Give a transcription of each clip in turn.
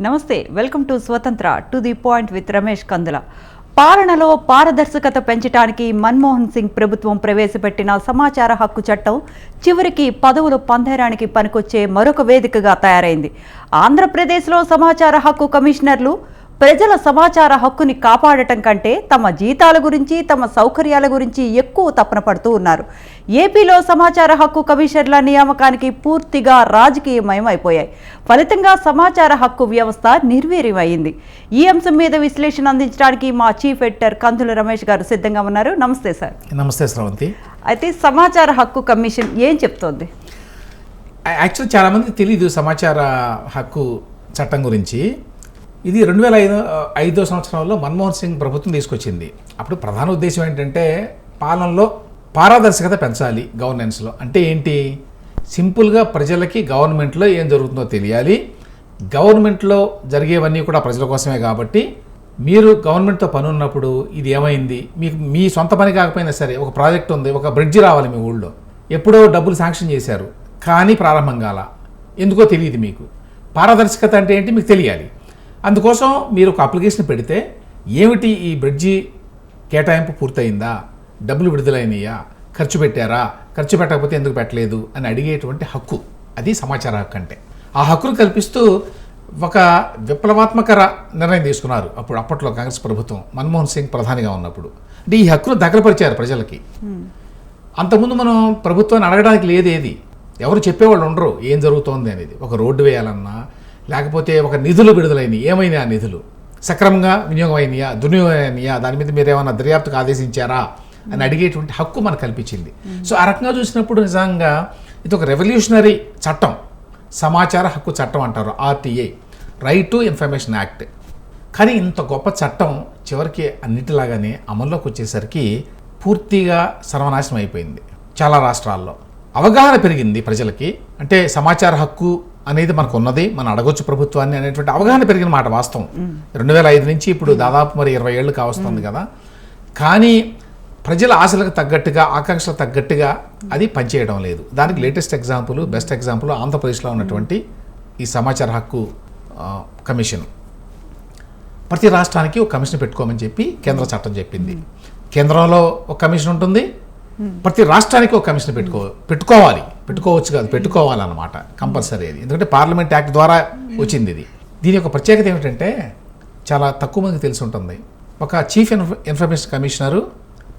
Namaste welcome to Swatantra to the point with Ramesh Kandula. పాలనలో పారదర్శకత పెంచడానికి మన్మోహన్ సింగ్ ప్రభుత్వం ప్రవేశపెట్టిన సమాచార హక్కు చట్టం చివరికి పదవులు పందేరానికి పనికొచ్చే మరొక వేదికగా తయారైంది. ఆంధ్రప్రదేశ్లో సమాచార హక్కు కమిషనర్లు ప్రజల సమాచార హక్కుని కాపాడటం కంటే తమ జీతాల గురించి తమ సౌకర్యాల గురించి ఎక్కువ తపన పడుతూ ఉన్నారు. ఏపీలో సమాచార హక్కు కమిషనర్ల నియామకానికి పూర్తిగా రాజకీయమయం అయిపోయాయి. ఫలితంగా సమాచార హక్కు వ్యవస్థ నిర్వీర్యమైంది. ఈ అంశం మీద విశ్లేషణ అందించడానికి మా చీఫ్ ఎడిటర్ కందుల రమేష్ గారు సిద్ధంగా ఉన్నారు. నమస్తే సార్. నమస్తే శ్రవంతి అయితే సమాచార హక్కు కమిషన్ ఏం చెప్తోంది? యాక్చువల్ చాలామందికి తెలియదు సమాచార హక్కు చట్టం గురించి. ఇది రెండు వేల ఐదు ఐదో సంవత్సరంలో మన్మోహన్ సింగ్ ప్రభుత్వం తీసుకొచ్చింది. అప్పుడు ప్రధాన ఉద్దేశం ఏంటంటే పాలనలో పారదర్శకత పెంచాలి గవర్నెన్స్లో. అంటే ఏంటి? సింపుల్గా ప్రజలకి గవర్నమెంట్లో ఏం జరుగుతుందో తెలియాలి. గవర్నమెంట్లో జరిగేవన్నీ కూడా ప్రజల కోసమే కాబట్టి మీరు గవర్నమెంట్తో పని ఉన్నప్పుడు ఇది ఏమైంది? మీకు మీ సొంత పని కాకపోయినా సరే ఒక ప్రాజెక్ట్ ఉంది ఒక బ్రిడ్జ్ రావాలి మీ ఊళ్ళో. ఎప్పుడో డబ్బులు శాంక్షన్ చేశారు. కానీ ప్రారంభం కాల. ఎందుకో తెలియదు మీకు. పారదర్శకత అంటే ఏంటి? మీకు తెలియాలి. అందుకోసం మీరు ఒక అప్లికేషన్ పెడితే ఏమిటి ఈ బ్రిడ్జి కేటాయింపు పూర్తయిందా? డబ్బులు విడుదలైనయా? ఖర్చు పెట్టారా? ఖర్చు పెట్టకపోతే ఎందుకు పెట్టలేదు? అని అడిగేటువంటి హక్కు. అది సమాచార హక్కు అంటే. ఆ హక్కును కల్పిస్తూ ఒక విప్లవాత్మక నిర్ణయం తీసుకున్నారు. అప్పుడు అప్పట్లో కాంగ్రెస్ ప్రభుత్వం మన్మోహన్ సింగ్ ప్రధానిగా ఉన్నప్పుడు. అంటే ఈ హక్కును దగ్గరపరిచారు ప్రజలకి. అంతకుముందు మనం ప్రభుత్వాన్ని అడగడానికి లేదేది ఎవరు చెప్పేవాళ్ళు ఉండరు. ఏం జరుగుతోంది అనేది. ఒక రోడ్డు వేయాలన్నా లేకపోతే ఒక నిధులు విడుదలైనవి ఏమైనా ఆ నిధులు? సక్రమంగా వినియోగం అయినాయా దుర్వినియోగం అయినాయా దాని మీద మీరు ఏమైనా దర్యాప్తుకు ఆదేశించారా? అని అడిగేటువంటి హక్కు మనకు కల్పించింది. సో ఆ రకంగా చూసినప్పుడు నిజంగా ఇది ఒక రెవల్యూషనరీ చట్టం. సమాచార హక్కు చట్టం అంటారు RTA. Right to information act కానీ ఇంత గొప్ప చట్టం చివరికి అన్నిటిలాగానే అమల్లోకి వచ్చేసరికి పూర్తిగా సర్వనాశనం అయిపోయింది. చాలా రాష్ట్రాల్లో అవగాహన పెరిగింది ప్రజలకి. అంటే సమాచార హక్కు అనేది మనకు ఉన్నది మనం అడగొచ్చు ప్రభుత్వాన్ని అనేటువంటి అవగాహన పెరిగిన మాట వాస్తవం. రెండు వేల ఐదు నుంచి ఇప్పుడు దాదాపు మరి ఇరవై ఏళ్ళు కావస్తుంది కదా. కానీ ప్రజల ఆశలకు తగ్గట్టుగా ఆకాంక్షలకు తగ్గట్టుగా అది పనిచేయడం లేదు. దానికి లేటెస్ట్ ఎగ్జాంపుల్ బెస్ట్ ఎగ్జాంపుల్ ఆంధ్రప్రదేశ్లో ఉన్నటువంటి ఈ సమాచార హక్కు కమిషన్. ప్రతి రాష్ట్రానికి ఒక కమిషన్ పెట్టుకోమని చెప్పి కేంద్ర చట్టం చెప్పింది. కేంద్రంలో ఒక కమిషన్ ఉంటుంది ప్రతి రాష్ట్రానికి ఒక కమిషన్ పెట్టుకో పెట్టుకోవాలి. పెట్టుకోవచ్చు కాదు పెట్టుకోవాలన్నమాట కంపల్సరీ అది. ఎందుకంటే పార్లమెంట్ యాక్ట్ ద్వారా వచ్చింది ఇది. దీని యొక్క ప్రత్యేకత ఏమిటంటే చాలా తక్కువ మందికి తెలిసి ఉంటుంది. ఒక చీఫ్ ఇన్ఫ ఇన్ఫర్మేషన్ కమిషనరు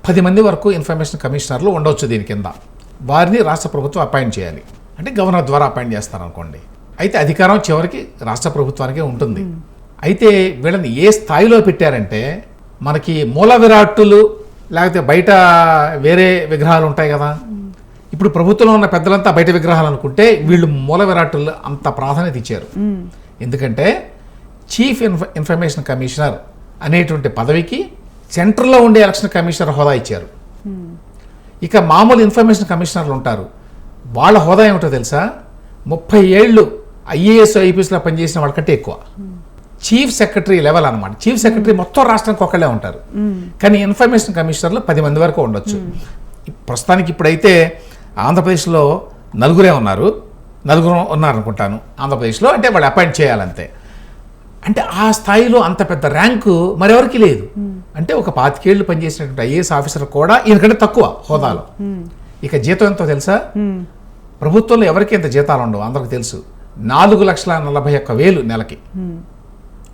పది మంది వరకు ఇన్ఫర్మేషన్ కమిషనర్లు ఉండవచ్చు దీని కింద. వారిని రాష్ట్ర ప్రభుత్వం అపాయింట్ చేయాలి. అంటే గవర్నర్ ద్వారా అపాయింట్ చేస్తారనుకోండి. అయితే అధికారం చివరికి రాష్ట్ర ప్రభుత్వానికే ఉంటుంది. అయితే వీళ్ళని ఏ స్థాయిలో పెట్టారంటే మనకి మూల విరాట్టులు లేకపోతే బయట వేరే విగ్రహాలు ఉంటాయి కదా. ఇప్పుడు ప్రభుత్వంలో ఉన్న పెద్దలంతా బయట విగ్రహాలు అనుకుంటే వీళ్ళు మూల విరాట్టులు అంత ప్రాధాన్యత ఇచ్చారు. ఎందుకంటే చీఫ్ ఇన్ఫ ఇన్ఫర్మేషన్ కమిషనర్ అనేటువంటి పదవికి సెంట్రల్లో ఉండే ఎలక్షన్ కమిషనర్ హోదా ఇచ్చారు. ఇక మామూలు ఇన్ఫర్మేషన్ కమిషనర్లు ఉంటారు. వాళ్ళ హోదా ఏమిటో తెలుసా? ముప్పై ఏళ్ళు ఐఏఎస్ ఐపీఎస్లో పనిచేసిన వాళ్ళకంటే ఎక్కువ. చీఫ్ సెక్రటరీ లెవెల్ అన్నమాట. చీఫ్ సెక్రటరీ మొత్తం రాష్ట్రానికి ఒకళ్ళే ఉంటారు. కానీ ఇన్ఫర్మేషన్ కమిషనర్లు పది మంది వరకు ఉండొచ్చు. ప్రస్తుతానికి ఇప్పుడైతే ఆంధ్రప్రదేశ్లో నలుగురే ఉన్నారు. నలుగురు ఉన్నారు అనుకుంటాను ఆంధ్రప్రదేశ్లో అంటే వాళ్ళు అపాయింట్ చేయాలంతే. అంటే ఆ స్థాయిలో అంత పెద్ద ర్యాంకు మరెవరికి లేదు. అంటే ఒక పాతికేళ్ళు పనిచేసినటువంటి ఐఏఎస్ ఆఫీసర్ కూడా ఈయనకంటే తక్కువ హోదాలో. ఇక జీతం ఎంతో తెలుసా? ప్రభుత్వంలో ఎవరికి ఇంత జీతాలు ఉండవు. అందరికి తెలుసు. నాలుగు లక్షల నలభై ఒక్క వేలు నెలకి.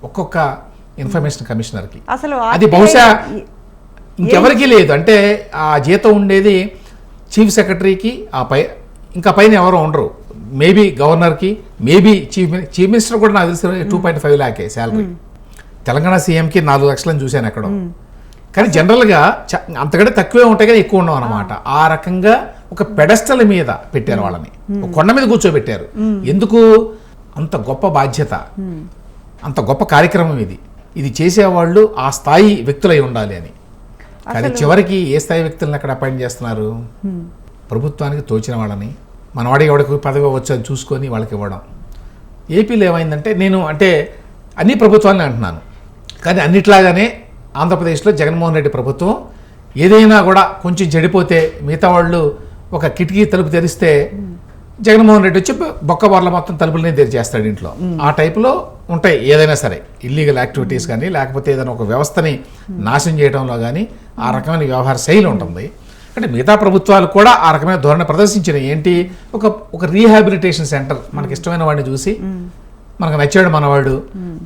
ఒక్కొక్క ఇన్ఫర్మేషన్ కమిషనర్కి. అసలు అది బహుశా ఇంకెవరికి లేదు. అంటే ఆ జీతం ఉండేది చీఫ్ సెక్రటరీకి ఆ పై ఇంకా పైన ఎవరు ఉండరు. మేబీ గవర్నర్కి మేబీ చీఫ్ చీఫ్ మినిస్టర్ కూడా నాకు తెలిసి టూ పాయింట్ ఫైవ్ ల్యాకే శాలరీ. తెలంగాణ సీఎంకి నాలుగు లక్షలని చూశాను ఎక్కడో. కానీ జనరల్గా చ- అంతకంటే తక్కువే ఉంటాయి కానీ ఎక్కువ ఉండవు అనమాట ఆ. రకంగా ఒక పెడస్టల్ మీద పెట్టారు వాళ్ళని. కొండ మీద కూర్చోబెట్టారు. ఎందుకు? అంత గొప్ప బాధ్యత. అంత గొప్ప కార్యక్రమం ఇది. ఇది చేసేవాళ్ళు ఆ స్థాయి వ్యక్తులై ఉండాలి అని. కానీ చివరికి ఏ స్థాయి వ్యక్తులను అక్కడ అపాయింట్ చేస్తున్నారు? ప్రభుత్వానికి తోచిన వాళ్ళని మనవాడికి ఎవడికి పదవి వచ్చి అని చూసుకొని వాళ్ళకి ఇవ్వడం. ఏపీలో ఏమైందంటే నేను అంటే అన్ని ప్రభుత్వాలని అంటున్నాను. కానీ అన్నిట్లాగానే ఆంధ్రప్రదేశ్లో జగన్మోహన్ రెడ్డి ప్రభుత్వం ఏదైనా కూడా కొంచెం చెడిపోతే మిగతా వాళ్ళు ఒక కిటికీ తలుపు తెరిస్తే జగన్మోహన్ రెడ్డి వచ్చి బొక్క బార్ల మొత్తం తలుపులనే తెరిచేస్తాడు ఇంట్లో. ఆ టైపులో ఉంటాయి ఏదైనా సరే ఇల్లీగల్ యాక్టివిటీస్ కానీ లేకపోతే ఏదైనా ఒక వ్యవస్థని నాశనం చేయడంలో కానీ ఆ రకమైన వ్యవహార శైలి ఉంటుంది. అంటే మిగతా ప్రభుత్వాలు కూడా ఆ రకమైన ధోరణి ప్రదర్శించినాయి ఏంటి? ఒక ఒక రీహాబిలిటేషన్ సెంటర్ మనకి ఇష్టమైన వాడిని చూసి మనకు నచ్చాడు మనవాడు.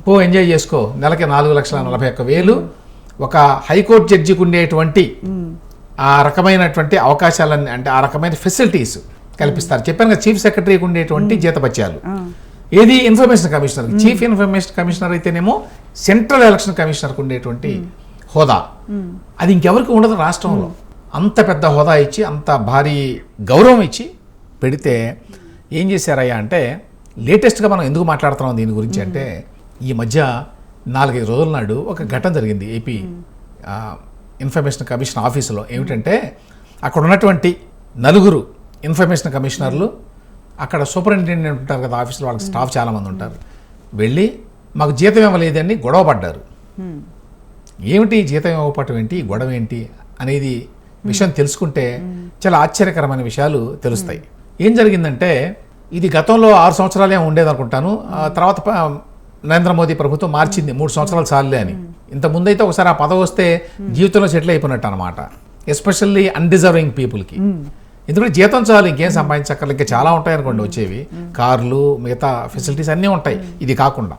పో ఎంజాయ్ చేసుకో. నెలకి నాలుగు లక్షల నలభై ఒక్క వేలు. ఒక హైకోర్టు జడ్జికి ఉండేటువంటి ఆ రకమైనటువంటి అవకాశాలన్నీ అంటే ఆ రకమైన ఫెసిలిటీస్ కల్పిస్తారు. చెప్పాను కదా చీఫ్ సెక్రటరీకి ఉండేటువంటి జీతపత్యాలు. ఏది information commissioner? Chief information commissioner అయితేనేమో సెంట్రల్ ఎలక్షన్ కమిషనర్కి ఉండేటువంటి హోదా. అది ఇంకెవరికి ఉండదు రాష్ట్రంలో. అంత పెద్ద హోదా ఇచ్చి అంత భారీ గౌరవం ఇచ్చి పెడితే ఏం చేశారయ్యా అంటే లేటెస్ట్గా మనం ఎందుకు మాట్లాడుతున్నాం దీని గురించి అంటే ఈ మధ్య నాలుగైదు రోజుల నాడు ఒక ఘటన జరిగింది ఏపీ ఇన్ఫర్మేషన్ కమిషన్ ఆఫీసులో. ఏమిటంటే అక్కడ ఉన్నటువంటి నలుగురు ఇన్ఫర్మేషన్ కమిషనర్లు అక్కడ సూపరింటెండెంట్ ఉంటారు కదా ఆఫీసులో వాళ్ళకి స్టాఫ్ చాలామంది ఉంటారు. వెళ్ళి మాకు జీతం ఇవ్వలేదని గొడవ పడ్డారు. ఏమిటి జీతం ఇవ్వకపోవటం ఏంటి గొడవ ఏంటి అనేది విషయం తెలుసుకుంటే చాలా ఆశ్చర్యకరమైన విషయాలు తెలుస్తాయి. ఏం జరిగిందంటే ఇది గతంలో ఆరు సంవత్సరాలే ఉండేది అనుకుంటాను. తర్వాత నరేంద్ర మోదీ ప్రభుత్వం మార్చింది మూడు సంవత్సరాలు చాలులే అని. ఇంత ముందైతే ఒకసారి ఆ పదవి వస్తే జీవితంలో సెటిల్ అయిపోయినట్టు అనమాట ఎస్పెషల్లీ అన్డిజర్వింగ్ పీపుల్కి ఎందుకంటే జీతం చాలు ఇంకేం సంపాదించక్కర్లేదు. ఇంకా చాలా ఉంటాయి అనుకోండి వచ్చేవి. కార్లు మిగతా ఫెసిలిటీస్ అన్నీ ఉంటాయి. ఇది కాకుండా.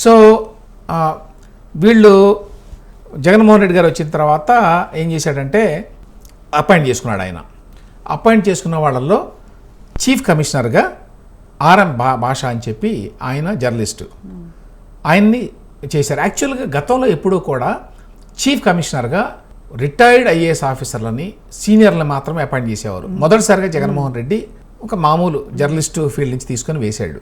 సో వీళ్ళు జగన్మోహన్ రెడ్డి గారు వచ్చిన తర్వాత ఏం చేశాడంటే అపాయింట్ చేసుకున్నాడు ఆయన. అపాయింట్ చేసుకున్న వాళ్ళల్లో చీఫ్ కమిషనర్గా ఆర్ఎం భా భాష అని చెప్పి ఆయన జర్నలిస్టు. ఆయన్ని చేశారు. యాక్చువల్గా గతంలో ఎప్పుడూ కూడా చీఫ్ కమిషనర్గా రిటైర్డ్ ఐఏఎస్ ఆఫీసర్లని సీనియర్లను మాత్రమే అపాయింట్ చేసేవారు. మొదటిసారిగా జగన్మోహన్ రెడ్డి ఒక మామూలు జర్నలిస్టు ఫీల్డ్ నుంచి తీసుకొని వేశాడు.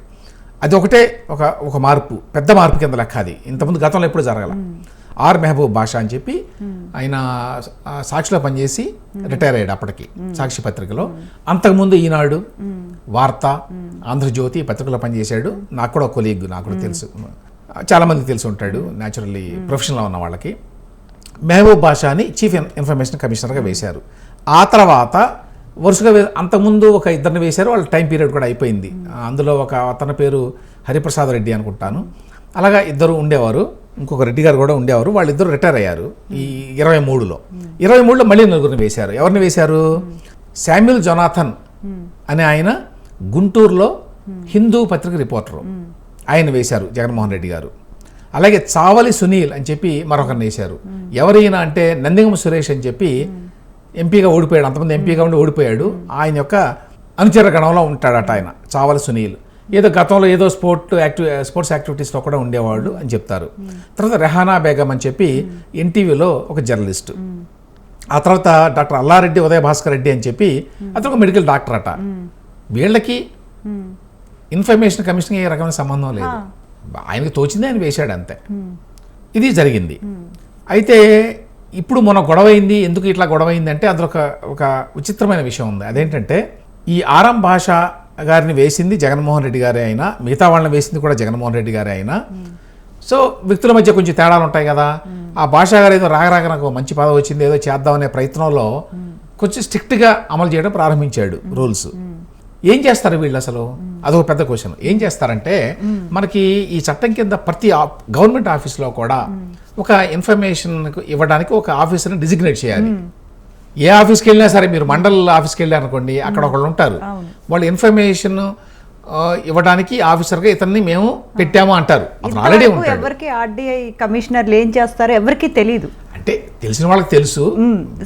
అది ఒకటే ఒక ఒక మార్పు పెద్ద మార్పు కింద లెక్క అది. ఇంతకుముందు గతంలో ఎప్పుడు జరగల. ఆర్ మెహబూబ్ బాషా అని చెప్పి ఆయన సాక్షిలో పనిచేసి రిటైర్ అయ్యాడు అప్పటికి సాక్షి పత్రికలో. అంతకుముందు ఈనాడు వార్త ఆంధ్రజ్యోతి పత్రికలో పనిచేశాడు. నాకు కూడా కొలీగ్ నాకు కూడా తెలుసు. చాలా మందికి తెలిసి ఉంటాడు న్యాచురల్లీ ప్రొఫెషనల్ ఉన్న వాళ్ళకి. మెహబూబ్ బాషాని చీఫ్ ఇన్- ఇన్ఫర్మేషన్ కమిషనర్గా వేశారు. ఆ తర్వాత వరుసగా అంతకుముందు ఒక ఇద్దరిని వేశారు వాళ్ళ టైం పీరియడ్ కూడా అయిపోయింది. అందులో ఒక అతని పేరు హరిప్రసాద్ రెడ్డి అనుకుంటాను. అలాగా ఇద్దరు ఉండేవారు ఇంకొక రెడ్డి గారు కూడా ఉండేవారు వాళ్ళిద్దరు రిటైర్ అయ్యారు ఈ ఇరవై మూడులో. ఇరవై మూడులో మళ్ళీ నలుగురిని వేశారు. ఎవరిని వేశారు? శామ్యుల్ జొనాథన్ అనే ఆయన గుంటూరులో హిందూ పత్రిక రిపోర్టరు. ఆయన వేశారు జగన్మోహన్ రెడ్డి గారు. అలాగే చావలి సునీల్ అని చెప్పి మరొకరిని వేశారు. ఎవరైనా అంటే నందిగమ సురేష్ అని చెప్పి ఎంపీగా ఓడిపోయాడు అంతమంది ఎంపీగా ఉండి ఓడిపోయాడు. ఆయన యొక్క అనుచర గణంలో ఉంటాడట ఆయన చావలి సునీల్. ఏదో గతంలో ఏదో స్పోర్ట్ యాక్టివ్ స్పోర్ట్స్ యాక్టివిటీస్లో కూడా ఉండేవాడు అని చెప్తారు. తర్వాత రెహానా బేగం అని చెప్పి ఎన్టీవీలో ఒక జర్నలిస్టు. ఆ తర్వాత డాక్టర్ అల్లారెడ్డి ఉదయ భాస్కర్ రెడ్డి అని చెప్పి అతను ఒక మెడికల్ డాక్టర్ అట వీళ్ళకి ఇన్ఫర్మేషన్ కమిషన్ ఏ రకమైన సంబంధం లేదు. ఆయనకి తోచింది ఆయన వేశాడు అంతే. ఇది జరిగింది. అయితే ఇప్పుడు మొన్న గొడవ అయింది ఎందుకు ఇట్లా గొడవ అయింది అంటే అందులో ఒక ఒక విచిత్రమైన విషయం ఉంది. అదేంటంటే ఈ ఆరం భాష గారిని వేసింది జగన్మోహన్ రెడ్డి గారే అయినా మిగతా వాళ్ళని వేసింది కూడా జగన్మోహన్ రెడ్డి గారే అయినా. సో వ్యక్తుల మధ్య కొంచెం తేడాలు ఉంటాయి కదా. ఆ భాష గారు ఏదో రాక నాకు మంచి పదవి వచ్చింది ఏదో చేద్దామనే ప్రయత్నంలో కొంచెం స్ట్రిక్ట్గా అమలు చేయడం ప్రారంభించాడు రూల్స్. ఏం చేస్తారు వీళ్ళు అసలు? అదొక పెద్ద క్వశ్చన్ ఏం చేస్తారంటే మనకి ఈ చట్టం కింద ప్రతి గవర్నమెంట్ ఆఫీస్లో కూడా ఒక ఇన్ఫర్మేషన్ ఇవ్వడానికి ఒక ఆఫీసర్ని డిజిగ్నేట్ చేయాలి. ఏ ఆఫీస్కి వెళ్ళినా సరే మీరు మండల్ ఆఫీస్కి వెళ్ళారనుకోండి అక్కడ ఒకళ్ళు ఉంటారు. వాళ్ళు ఇన్ఫర్మేషన్ ఇవ్వడానికి ఆఫీసర్గా ఇతన్ని మేము పెట్టాము అంటారు. ఆల్రెడీ ఎవరికి ఆర్డీఐ కమిషనర్లు ఏం చేస్తారో ఎవరికి తెలియదు అంటే తెలిసిన వాళ్ళకి తెలుసు.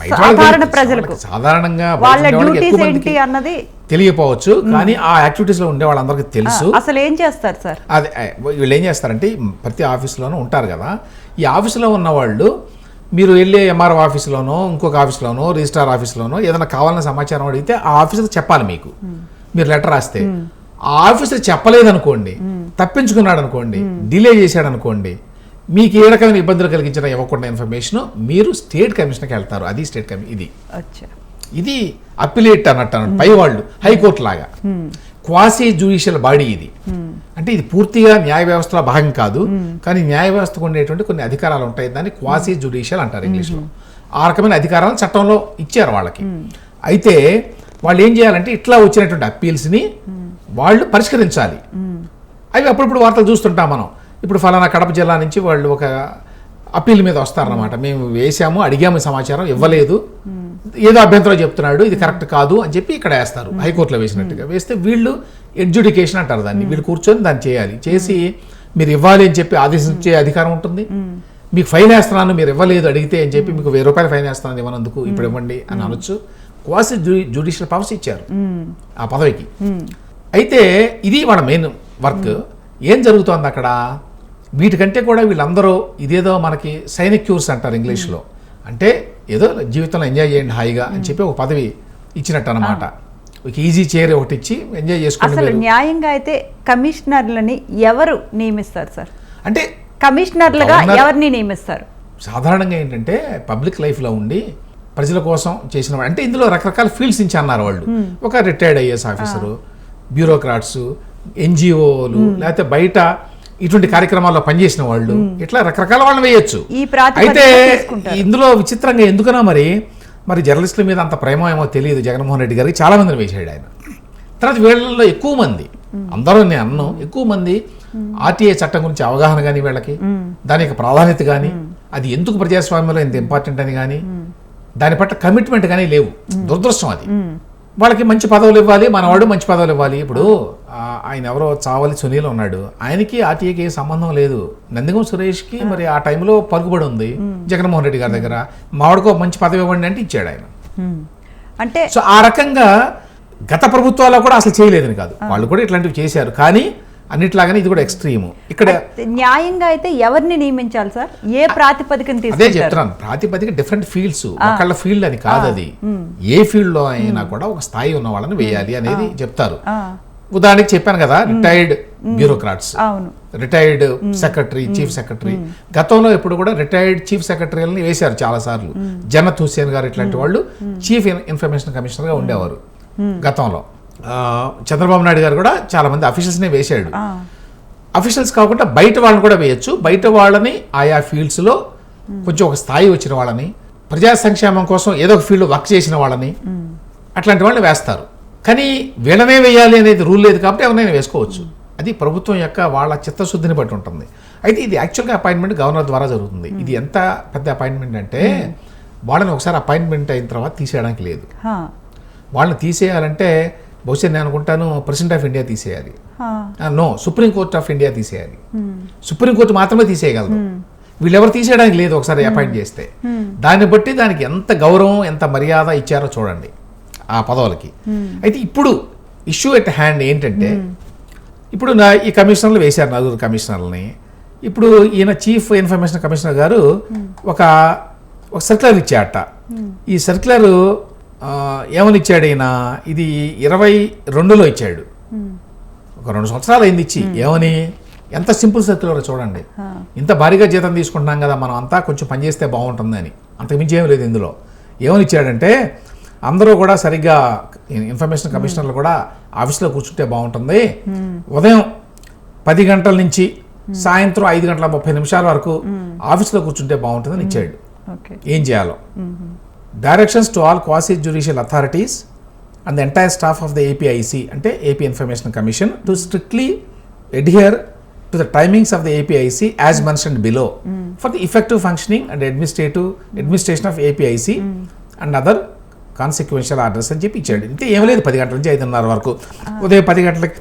సాధారణ. ప్రజలకు. సాధారణంగా వాళ్ళ డ్యూటీస్ ఏంటి అన్నది తెలియకపోవచ్చు. కానీ ఆ యాక్టివిటీస్లో ఉండే వాళ్ళందరికీ తెలుసు. అసలు ఏం చేస్తారు సార్? అదే వీళ్ళు ఏం చేస్తారంటే ప్రతి ఆఫీసులోనూ ఉంటారు కదా. ఈ ఆఫీసులో ఉన్న వాళ్ళు మీరు వెళ్ళే ఎంఆర్ఓ ఆఫీసులోనో ఇంకొక ఆఫీసులోనో రిజిస్ట్రార్ ఆఫీసులోనో ఏదైనా కావాలన్న సమాచారం అడిగితే ఆ ఆఫీసర్ చెప్పాలి మీకు. మీరు లెటర్ రాస్తే. ఆ ఆఫీసర్ చెప్పలేదనుకోండి తప్పించుకున్నాడు అనుకోండి డిలే చేశాడు అనుకోండి మీకు ఏ రకమైన ఇబ్బందులు కలిగించిన ఇవ్వకుండా ఇన్ఫర్మేషన్ మీరు స్టేట్ కమిషన్కి వెళ్తారు. అది స్టేట్ కమిషన్ ఇది. ఇది అప్పిలేట్ అన్నట్టు అన్నట్టు పై వాళ్ళు. హైకోర్టు లాగా. క్వాసీ జ్యుడిషియల్ బాడీ ఇది. అంటే ఇది పూర్తిగా న్యాయ వ్యవస్థలో భాగం కాదు. కానీ న్యాయ వ్యవస్థకు ఉండేటువంటి కొన్ని అధికారాలు ఉంటాయి. దాన్ని క్వాసీ జ్యుడిషియల్ అంటారు ఇంగ్లీష్లో. ఆ రకమైన అధికారాలను చట్టంలో ఇచ్చారు వాళ్ళకి. అయితే వాళ్ళు ఏం చేయాలంటే ఇట్లా వచ్చినటువంటి అప్పీల్స్ని వాళ్ళు పరిష్కరించాలి. అవి అప్పుడప్పుడు వార్తలు చూస్తుంటాం మనం. ఇప్పుడు ఫలానా కడప జిల్లా నుంచి వాళ్ళు ఒక అప్పీల్ మీద వస్తారన్నమాట. మేము. వేసాము అడిగాము సమాచారం ఇవ్వలేదు. ఏదో అభ్యంతరం చెప్తున్నాడు ఇది కరెక్ట్ కాదు అని చెప్పి ఇక్కడ వేస్తారు హైకోర్టులో వేసినట్టుగా. వేస్తే వీళ్ళు ఎడ్జుడికేషన్ అంటారు దాన్ని. వీళ్ళు కూర్చొని దాన్ని చేయాలి. చేసి మీరు ఇవ్వాలి అని చెప్పి ఆదేశించే అధికారం ఉంటుంది. మీకు ఫైన్ వేస్తున్నాను మీరు ఇవ్వలేదు అడిగితే అని చెప్పి మీకు వెయ్యి రూపాయలు ఫైన్ వేస్తున్నాను ఇవ్వనందుకు ఇప్పుడు ఇవ్వండి అని అనొచ్చు. క్వాసి జ్యుడిషియల్ పవర్స్ ఇచ్చారు. ఆ పదవికి. అయితే ఇది వాళ్ళ మెయిన్ వర్క్. ఏం జరుగుతోంది అక్కడ? వీటికంటే కూడా వీళ్ళందరూ ఇదేదో మనకి సైనిక్యూర్స్ అంటారు ఇంగ్లీష్లో. అంటే ఏదో జీవితంలో ఎంజాయ్ చేయండి హాయిగా అని చెప్పి ఒక పదవి ఇచ్చినట్టు అనమాట ఒక ఈజీ చైర్ ఒకటి ఇచ్చి ఎంజాయ్ చేసుకోండి అసలు న్యాయంగా అయితే కమిషనర్లని ఎవరు నియమిస్తారు సార్? అంటే కమిషనర్లుగా ఎవరిని నియమిస్తారు? సాధారణంగా ఏంటంటే పబ్లిక్ లైఫ్లో ఉండి ప్రజల కోసం చేసిన అంటే ఇందులో రకరకాల ఫీల్డ్స్ నుంచి అన్నారు వాళ్ళు. ఒక రిటైర్డ్ ఐఏఎస్ ఆఫీసరు బ్యూరోక్రాట్స్ ఎన్జిఓలు లేకపోతే బయట ఇటువంటి కార్యక్రమాల్లో పనిచేసిన వాళ్ళు ఇట్లా రకరకాల వాళ్ళని వేయొచ్చు. అయితే. ఇందులో విచిత్రంగా ఎందుకనో మరి మరి జర్నలిస్టుల మీద అంత ప్రేమ ఏమో తెలియదు జగన్మోహన్ రెడ్డి గారికి. చాలా మందిని వేసాడు ఆయన. తర్వాత వీళ్ళల్లో ఎక్కువ మంది అందరూ నేను అన్ను ఎక్కువ మంది ఆర్టీఏ చట్టం గురించి అవగాహన కానీ వీళ్ళకి దాని యొక్క ప్రాధాన్యత కానీ అది ఎందుకు ప్రజాస్వామ్యంలో ఇంత ఇంపార్టెంట్ అని కానీ దాని పట్ల కమిట్మెంట్ కానీ లేవు. దురదృష్టం అది. వాళ్ళకి మంచి పదవులు ఇవ్వాలి మనవాడు మంచి పదవులు ఇవ్వాలి. ఇప్పుడు ఆయన ఎవరో చావలి సునీల్ ఉన్నాడు. ఆయనకి ఆర్టీఏకి ఏ సంబంధం లేదు. నందిగం సురేష్కి మరి ఆ టైంలో పలుకుబడి ఉంది జగన్మోహన్ రెడ్డి గారి దగ్గర. మావాడికో మంచి పదవి ఇవ్వండి అంటే ఇచ్చాడు ఆయన. అంటే సో ఆ రకంగా గత ప్రభుత్వాల్లో కూడా అసలు చేయలేదని కాదు. వాళ్ళు కూడా ఇట్లాంటివి చేశారు. కానీ అన్నిట్లాగానే ఇది కూడా ఎక్స్ట్రీమ్. ఇక్కడ న్యాయంగా అయితే ఎవరిని నియమించాలి సార్? ఏ ప్రాతిపదికన అదే చెప్తున్నాను. ప్రాతిపదిక డిఫరెంట్ ఫీల్డ్స్ ఒకళ్ళ ఫీల్డ్ అని కాదు అది. ఏ ఫీల్డ్లో అయినా కూడా ఒక స్థాయి ఉన్న వాళ్ళని వేయాలి అనేది చెప్తారు. ఉదాహరణకి చెప్పాను కదా retired bureaucrats retired secretary chief secretary గతంలో ఎప్పుడు కూడా రిటైర్డ్ చీఫ్ సెక్రటరీలని వేశారు చాలా సార్లు జన్నత్ హుస్సేన్ గారు ఇట్లాంటి వాళ్ళు చీఫ్ ఇన్ఫర్మేషన్ కమిషనర్గా ఉండేవారు గతంలో. చంద్రబాబు నాయుడు గారు కూడా చాలా మంది అఫీషియల్స్ నే వేశాడు. అఫీషియల్స్ కాకుండా బయట వాళ్ళని కూడా వేయొచ్చు. బయట వాళ్ళని ఆయా ఫీల్డ్స్లో కొంచెం ఒక స్థాయి వచ్చిన వాళ్ళని ప్రజా సంక్షేమం కోసం ఏదో ఒక ఫీల్డ్ వర్క్ చేసిన వాళ్ళని అట్లాంటి వాళ్ళని వేస్తారు. కానీ వీళ్ళనే వేయాలి అనేది రూల్ లేదు కాబట్టి ఎవరైనా వేసుకోవచ్చు. అది ప్రభుత్వం యొక్క వాళ్ళ చిత్తశుద్ధిని బట్టి ఉంటుంది. అయితే ఇది యాక్చువల్గా అపాయింట్మెంట్ గవర్నర్ ద్వారా జరుగుతుంది. ఇది ఎంత పెద్ద అపాయింట్మెంట్ అంటే వాళ్ళని ఒకసారి అపాయింట్మెంట్ అయిన తర్వాత తీసేయడానికి లేదు. వాళ్ళని తీసేయాలంటే బహుశా నేను అనుకుంటాను ప్రెసిడెంట్ ఆఫ్ ఇండియా తీసేయాలి. No supreme court of India తీసేయాలి. సుప్రీం కోర్టు మాత్రమే తీసేయగలదు. వీళ్ళెవరు తీసేయడానికి లేదు ఒకసారి అపాయింట్ చేస్తే. దాన్ని బట్టి దానికి ఎంత గౌరవం ఎంత మర్యాద ఇచ్చారో చూడండి ఆ పదవులకి. అయితే ఇప్పుడు ఇష్యూ ఎట్ హ్యాండ్ ఏంటంటే ఇప్పుడు నా ఈ కమిషనర్లు వేశారు నలుగురు కమిషనర్లని. ఇప్పుడు ఈయన చీఫ్ ఇన్ఫర్మేషన్ కమిషనర్ గారు ఒక ఒక సర్క్యులర్ ఇచ్చాడట ఈ సర్క్యులర్ ఏమని ఇచ్చాడు ఈయన? ఇది ఇరవై రెండులో ఇచ్చాడు. ఒక రెండు సంవత్సరాలు అయింది ఇచ్చి. ఏమని? ఎంత సింపుల్ సర్క్యులర్ చూడండి. ఇంత భారీగా జీతం తీసుకుంటున్నాం కదా మనం అంతా కొంచెం పని చేస్తే బాగుంటుంది అని. అంతకుమించి ఏం లేదు ఇందులో. ఏమని ఇచ్చాడంటే అందరూ కూడా సరిగ్గా ఇన్ఫర్మేషన్ కమిషనర్లు కూడా ఆఫీస్లో కూర్చుంటే బాగుంటుంది. ఉదయం పది గంటల నుంచి సాయంత్రం ఐదు గంటల ముప్పై నిమిషాల వరకు ఆఫీస్లో కూర్చుంటే బాగుంటుందని ఇచ్చాడు. ఏం చేయాలో? Directions to all quasi judicial authorities and the entire staff of the APIC అంటే AP information commission to strictly adhere to the timings of the APIC as mentioned below for the effective functioning and administrative administration of APIC and other consequential orders అని చెప్పి ఇచ్చాడు. ఇంతే ఏం లేదు పది గంటల నుంచి ఐదున్నర వరకు. ఉదయం పది గంటలకి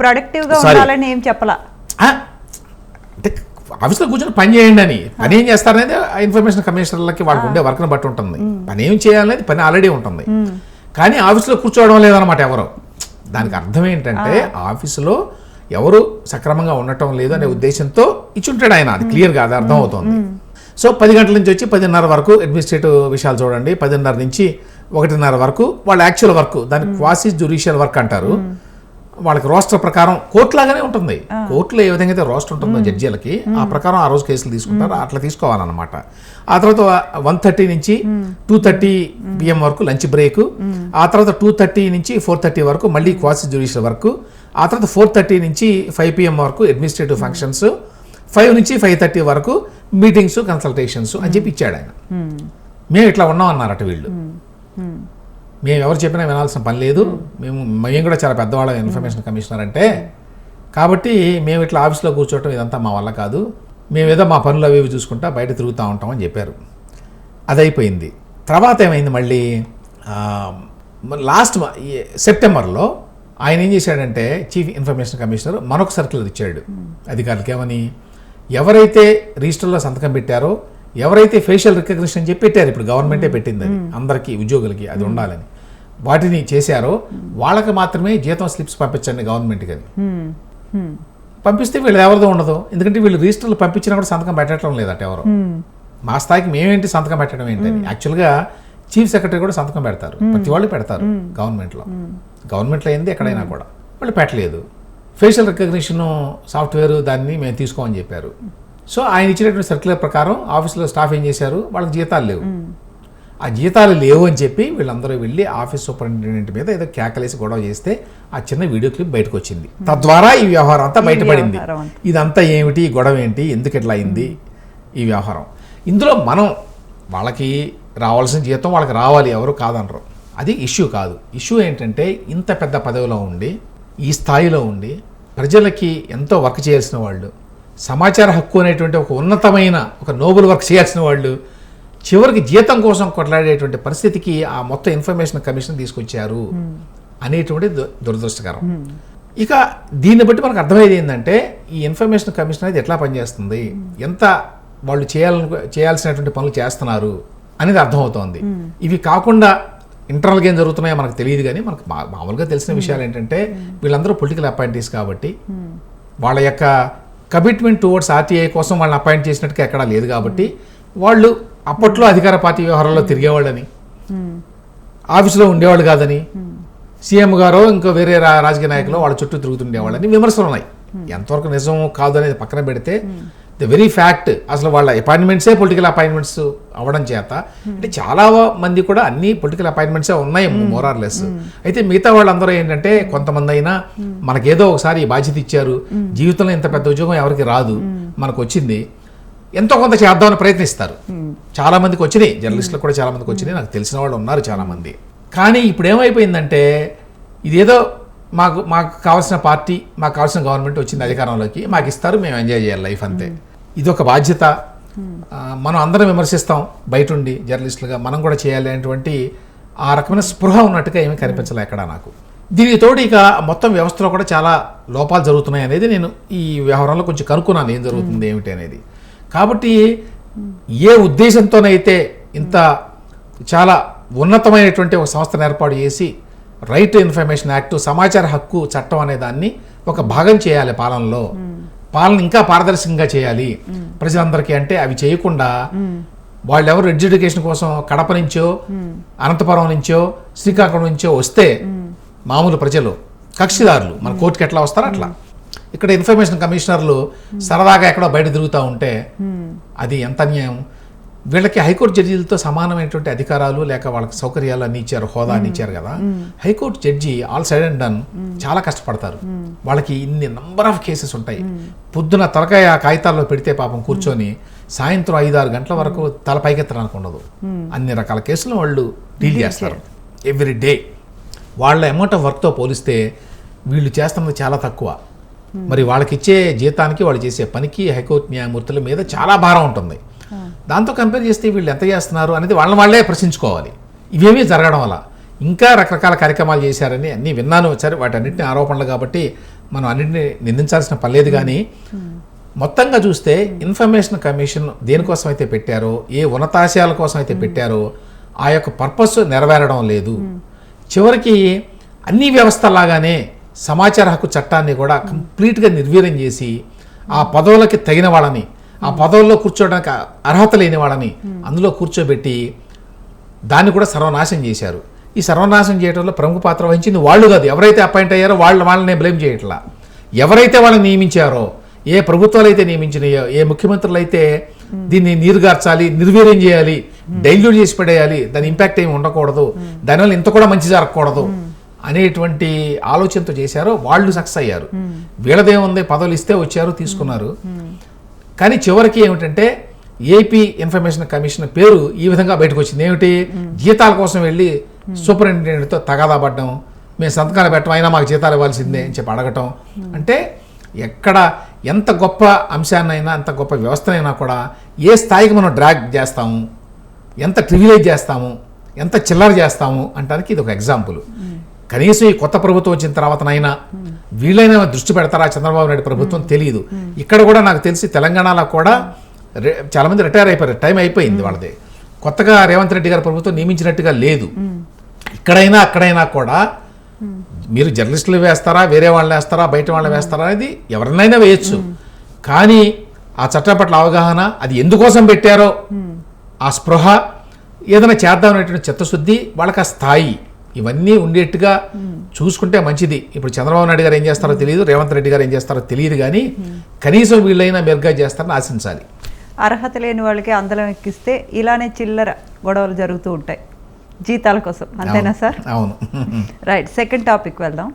ప్రొడక్టివ్గా Sorry. ఉండాలని ఏం చెప్పలా? ఆఫీస్లో కూర్చొని పని చేయండి అని. పని ఏం చేస్తారనేది ఆ ఇన్ఫర్మేషన్ కమిషనర్లకి వాళ్ళకి ఉండే వర్క్ని బట్టి ఉంటుంది. పని ఏం చేయాలనేది పని ఆల్రెడీ ఉంటుంది. కానీ ఆఫీస్లో కూర్చోవడం లేదన్నమాట ఎవరు. దానికి అర్థం ఏంటంటే ఆఫీసులో ఎవరు సక్రమంగా ఉండటం లేదు అనే ఉద్దేశంతో ఇచ్చుంటాడు ఆయన. అది క్లియర్గా అది అర్థం అవుతుంది. సో పది గంటల నుంచి వచ్చి పదిన్నర వరకు అడ్మినిస్ట్రేటివ్ విషయాలు చూడండి. పదిన్నర నుంచి ఒకటిన్నర వరకు వాళ్ళ యాక్చువల్ వర్క్ దాన్ని క్వాసి జ్యుడిషియల్ వర్క్ అంటారు. వాళ్ళకి రోస్టర్ ప్రకారం కోర్టు లాగానే ఉంటుంది కోర్టులో ఏ విధంగా అయితే రోస్టర్ ఉంటుందో జడ్జీలకి ఆ ప్రకారం ఆ రోజు కేసులు తీసుకుంటారు అట్లా తీసుకోవాలన్నమాట. ఆ తర్వాత వన్ థర్టీ నుంచి టూ థర్టీ పిఎం వరకు లంచ్ బ్రేక్. ఆ తర్వాత టూ థర్టీ నుంచి ఫోర్ థర్టీ వరకు మళ్ళీ క్వాసి జ్యుడిషియల్ వర్క్. ఆ తర్వాత ఫోర్ థర్టీ నుంచి ఫైవ్ పిఎం వరకు అడ్మినిస్ట్రేటివ్ ఫంక్షన్స్. ఫైవ్ నుంచి ఫైవ్ థర్టీ వరకు మీటింగ్స్ కన్సల్టేషన్స్ అని చెప్పి ఇచ్చాడు ఆయన. మేము. ఇట్లా ఉన్నాం అన్నారట వీళ్ళు. మేము ఎవరు చెప్పినా వినాల్సిన పని లేదు. మేము. మేము కూడా చాలా పెద్దవాళ్ళం ఇన్ఫర్మేషన్ కమిషనర్ అంటే. కాబట్టి మేము ఇట్లా ఆఫీస్లో కూర్చోవటం ఇదంతా మా వల్ల కాదు. మేము ఏదో మా పనులు అవి చూసుకుంటా బయట తిరుగుతూ ఉంటాం అని చెప్పారు. అది అయిపోయింది తర్వాత ఏమైంది మళ్ళీ? లాస్ట్ సెప్టెంబర్లో ఆయన ఏం చేశాడంటే చీఫ్ ఇన్ఫర్మేషన్ కమిషనర్ మరొక సర్కులర్ ఇచ్చాడు. అధికారులకి ఏమని? ఎవరైతే రిజిస్టర్లో సంతకం పెట్టారో ఎవరైతే ఫేషియల్ రికగ్నిషన్ అని చెప్పి పెట్టారు ఇప్పుడు గవర్నమెంటే పెట్టింది అది. అందరికీ ఉద్యోగులకి అది ఉండాలని. వాటిని చేశారో వాళ్ళకి మాత్రమే జీతం స్లిప్స్ పంపించండి గవర్నమెంట్కి అని. పంపిస్తే వీళ్ళు ఎవరిదో ఉండదు. ఎందుకంటే వీళ్ళు రిజిస్టర్లు పంపించినా కూడా సంతకం పెట్టడం లేదట ఎవరు. మా స్థాయికి మేమేంటి సంతకం పెట్టడం ఏంటని యాక్చువల్గా చీఫ్ సెక్రటరీ కూడా సంతకం పెడతారు. ప్రతి వాళ్ళు పెడతారు గవర్నమెంట్లో. గవర్నమెంట్లో అయింది ఎక్కడైనా కూడా. వాళ్ళు పెట్టలేదు. ఫేషియల్ రికగ్నిషన్ సాఫ్ట్వేర్ దాన్ని మేము తీసుకోమని చెప్పారు. సో ఆయన ఇచ్చినటువంటి సర్క్యులర్ ప్రకారం ఆఫీస్లో స్టాఫ్ ఏం చేశారు? వాళ్ళకి జీతాలు లేవు. ఆ జీతాలు లేవు అని చెప్పి వీళ్ళందరూ వెళ్ళి ఆఫీస్ సూపరింటెండెంట్ మీద ఏదో కేకలేసి గొడవ చేస్తే ఆ చిన్న వీడియో క్లిప్ బయటకు వచ్చింది తద్వారా ఈ వ్యవహారం అంతా బయటపడింది. ఇదంతా ఏమిటి? ఈ గొడవ ఏంటి? ఎందుకు ఇట్లా అయింది? ఈ వ్యవహారం. ఇందులో మనం వాళ్ళకి రావాల్సిన జీతం వాళ్ళకి రావాలి ఎవరు కాదనరు. అది ఇష్యూ కాదు. ఇష్యూ ఏంటంటే ఇంత పెద్ద పదవిలో ఉండి ఈ స్థాయిలో ఉండి ప్రజలకి ఎంతో వర్క్ చేయాల్సిన వాళ్ళు సమాచార హక్కు అనేటువంటి ఒక ఉన్నతమైన ఒక నోబుల్ వర్క్ చేయాల్సిన వాళ్ళు చివరికి జీతం కోసం కొట్లాడేటువంటి పరిస్థితికి ఆ మొత్తం ఇన్ఫర్మేషన్ కమిషన్ తీసుకొచ్చారు అనేటువంటి దు- దురదృష్టకరం. ఇక దీన్ని బట్టి మనకు అర్థమయ్యేది ఏంటంటే ఈ ఇన్ఫర్మేషన్ కమిషన్ అనేది ఎట్లా పనిచేస్తుంది ఎంత వాళ్ళు చేయాలను చేయాల్సినటువంటి పనులు చేస్తున్నారు అనేది అర్థమవుతోంది. ఇవి కాకుండా ఇంటర్నల్గా ఏం జరుగుతున్నాయో మనకు తెలియదు కానీ మనకు మా- మామూలుగా తెలిసిన విషయాలు ఏంటంటే వీళ్ళందరూ పొలిటికల్ అపాయింటీస్ కాబట్టి వాళ్ళ యొక్క కమిట్మెంట్ టువర్డ్స్ ఆర్టీఐ కోసం వాళ్ళని అపాయింట్ చేసినట్టుగా ఎక్కడా లేదు కాబట్టి వాళ్ళు అప్పట్లో అధికార పార్టీ వ్యవహారాల్లో తిరిగేవాళ్ళని. ఆఫీసులో ఉండేవాళ్ళు కాదని. సీఎం గారు ఇంకా వేరే రా- రాజకీయ నాయకులు వాళ్ళ చుట్టూ తిరుగుతుండేవాళ్ళని విమర్శలు ఉన్నాయి. ఎంతవరకు నిజం కాదు అనేది పక్కన పెడితే ద వెరీ ఫ్యాక్ట్ అసలు వాళ్ళ అపాయింట్మెంట్సే పొలిటికల్ అపాయింట్మెంట్స్ అవ్వడం చేత అంటే చాలా మంది కూడా అన్ని పొలిటికల్ అపాయింట్మెంట్సే ఉన్నాయి మోరార్ లెస్ అయితే మిగతా వాళ్ళందరూ ఏంటంటే కొంతమంది అయినా మనకేదో ఒకసారి బాధ్యత ఇచ్చారు జీవితంలో ఇంత పెద్ద ఉద్యోగం ఎవరికి రాదు మనకు వచ్చింది ఎంతో కొంత చేద్దామని ప్రయత్నిస్తారు. చాలామందికి వచ్చినాయి. జర్నలిస్టులకు కూడా చాలామందికి వచ్చినాయి. నాకు తెలిసిన వాళ్ళు ఉన్నారు చాలామంది కానీ ఇప్పుడు ఏమైపోయిందంటే ఇదేదో మాకు మాకు కావాల్సిన పార్టీ మాకు కావాల్సిన గవర్నమెంట్ వచ్చింది అధికారంలోకి మాకు ఇస్తారు మేము ఎంజాయ్ చేయాలి లైఫ్ అంతే. ఇది ఒక బాధ్యత మనం అందరం విమర్శిస్తాం బయట ఉండి జర్నలిస్టులుగా మనం కూడా చేయాలి అనేటువంటి ఆ రకమైన స్పృహ ఉన్నట్టుగా ఏమీ కనిపించలే ఎక్కడ నాకు. దీనికి తోడు ఇక మొత్తం వ్యవస్థలో కూడా చాలా లోపాలు జరుగుతున్నాయి అనేది నేను ఈ వ్యవహారంలో కొంచెం కనుక్కున్నాను. ఏం జరుగుతుంది ఏమిటి అనేది. కాబట్టి ఏ ఉద్దేశంతోనైతే ఇంత చాలా ఉన్నతమైనటువంటి ఒక సంస్థను ఏర్పాటు చేసి రైట్ టు ఇన్ఫర్మేషన్ యాక్ట్ సమాచార హక్కు చట్టం అనే దాన్ని ఒక భాగం చేయాలి పాలనలో. పాలన ఇంకా పారదర్శకంగా చేయాలి. ప్రజలందరికీ అంటే అవి చేయకుండా వాళ్ళు ఎవరు ఎడ్యుకేషన్ కోసం కడప నుంచో అనంతపురం నుంచో శ్రీకాకుళం నుంచో వస్తే మామూలు ప్రజలు కక్షిదారులు మన కోర్టుకి ఎట్లా వస్తారో అట్లా. ఇక్కడ ఇన్ఫర్మేషన్ కమిషనర్లు సరదాగా ఎక్కడో బయట తిరుగుతూ ఉంటే అది ఎంత అన్యాయం? వీళ్ళకి హైకోర్టు జడ్జీలతో సమానమైనటువంటి అధికారాలు లేక వాళ్ళకి సౌకర్యాలు అన్ని ఇచ్చారు హోదా అన్ని ఇచ్చారు కదా. High court judge all side and done చాలా కష్టపడతారు. వాళ్ళకి ఇన్ని నంబర్ ఆఫ్ కేసెస్ ఉంటాయి. పొద్దున తలకాయ ఆ కాగితాల్లో పెడితే పాపం కూర్చొని సాయంత్రం ఐదు ఆరు గంటల వరకు తల పైకెత్తడానికి ఉండదు అన్ని రకాల కేసులు వాళ్ళు డీల్ చేస్తారు. ఎవ్రీ డే వాళ్ళ అమౌంట్ ఆఫ్ వర్క్తో పోలిస్తే వీళ్ళు చేస్తున్నది చాలా తక్కువ. మరి వాళ్ళకి ఇచ్చే జీతానికి వాళ్ళు చేసే పనికి హైకోర్టు న్యాయమూర్తుల మీద చాలా భారం ఉంటుంది. దాంతో కంపేర్ చేస్తే వీళ్ళు ఎంత చేస్తున్నారు అనేది వాళ్ళని వాళ్ళే ప్రశ్నించుకోవాలి. ఇవేమీ జరగడం వల్ల. ఇంకా రకరకాల కార్యక్రమాలు చేశారని అన్నీ విన్నాను సరే వాటన్నిటిని ఆరోపణలు కాబట్టి మనం అన్నింటినీ నిందించాల్సిన పని లేదు కానీ మొత్తంగా చూస్తే ఇన్ఫర్మేషన్ కమిషన్ దేనికోసం అయితే పెట్టారో ఏ ఉన్నతాశయాల కోసం అయితే పెట్టారో ఆ యొక్క పర్పస్ నెరవేరడం లేదు. చివరికి అన్ని వ్యవస్థలాగానే సమాచార హక్కు చట్టాన్ని కూడా కంప్లీట్గా నిర్వీర్యం చేసి ఆ పదవులకి తగిన వాళ్ళని ఆ పదవుల్లో కూర్చోవడానికి అర్హత లేని వాళ్ళని అందులో కూర్చోబెట్టి దాన్ని కూడా సర్వనాశం చేశారు. ఈ సర్వనాశం చేయడంలో ప్రముఖ పాత్ర వహించింది వాళ్ళు కాదు. ఎవరైతే అపాయింట్ అయ్యారో వాళ్ళు వాళ్ళనే బ్లేమ్ చేయట్లా. ఎవరైతే వాళ్ళని నియమించారో ఏ ప్రభుత్వాలు అయితే నియమించినాయో ఏ ముఖ్యమంత్రులు అయితే దీన్ని నీరుగార్చాలి నిర్వీర్యం చేయాలి డైల్యూట్ చేసి పడేయాలి దాని ఇంపాక్ట్ ఏమి ఉండకూడదు. దానివల్ల ఇంత కూడా మంచి జరగకూడదు. అనేటువంటి ఆలోచనతో చేశారో వాళ్ళు సక్సెస్ అయ్యారు. వీళ్ళదేముంది పదవులు ఇస్తే వచ్చారు తీసుకున్నారు. కానీ చివరికి ఏమిటంటే ఏపీ ఇన్ఫర్మేషన్ కమిషన్ పేరు ఈ విధంగా బయటకు వచ్చింది ఏమిటి? జీతాల కోసం వెళ్ళి సూపరింటెండెంట్తో తగాదా పడడం మేము సంతకాలు పెట్టడం అయినా మాకు జీతాలు ఇవ్వాల్సిందే అని చెప్పి అడగటం. అంటే ఎక్కడ ఎంత గొప్ప అంశాన్నైనా ఎంత గొప్ప వ్యవస్థనైనా కూడా ఏ స్థాయికి మనం డ్రాగ్ చేస్తాము ఎంత ట్రివిలైజ్ చేస్తాము ఎంత చిల్లర చేస్తాము అంటానికి ఇది ఒక ఎగ్జాంపుల్. కనీసం ఈ కొత్త ప్రభుత్వం వచ్చిన తర్వాతనైనా వీళ్ళైనా దృష్టి పెడతారా చంద్రబాబు నాయుడు ప్రభుత్వం తెలియదు. ఇక్కడ కూడా నాకు తెలిసి తెలంగాణలో కూడా రే- చాలా మంది రిటైర్ అయిపోయారు. టైం అయిపోయింది వాళ్ళది. కొత్తగా రేవంత్ రెడ్డి గారి ప్రభుత్వం నియమించినట్టుగా లేదు. ఇక్కడైనా అక్కడైనా కూడా మీరు జర్నలిస్టులు వేస్తారా వేరే వాళ్ళు వేస్తారా బయట వాళ్ళు వేస్తారా అనేది ఎవరినైనా వేయచ్చు. కానీ ఆ చట్టం పట్ల అవగాహన అది ఎందుకోసం పెట్టారో ఆ స్పృహ ఏదైనా చేద్దామనేటువంటి చిత్తశుద్ధి వాళ్ళకి ఆ స్థాయి. ఇవన్నీ ఉండేట్టుగా చూసుకుంటే మంచిది. ఇప్పుడు చంద్రబాబు నాయుడు గారు ఏం చేస్తారో తెలియదు రేవంత్ రెడ్డి గారు ఏం చేస్తారో తెలియదు కానీ కనీసం వీళ్ళైనా మెరుగ్గా చేస్తారని ఆశించాలి. అర్హత లేని వాళ్ళకి అందలం ఎక్కిస్తే ఇలానే చిల్లర గొడవలు జరుగుతూ ఉంటాయి జీతాల కోసం. అంతేనా సార్? అవును. రైట్ సెకండ్ టాపిక్ వెళ్దాం.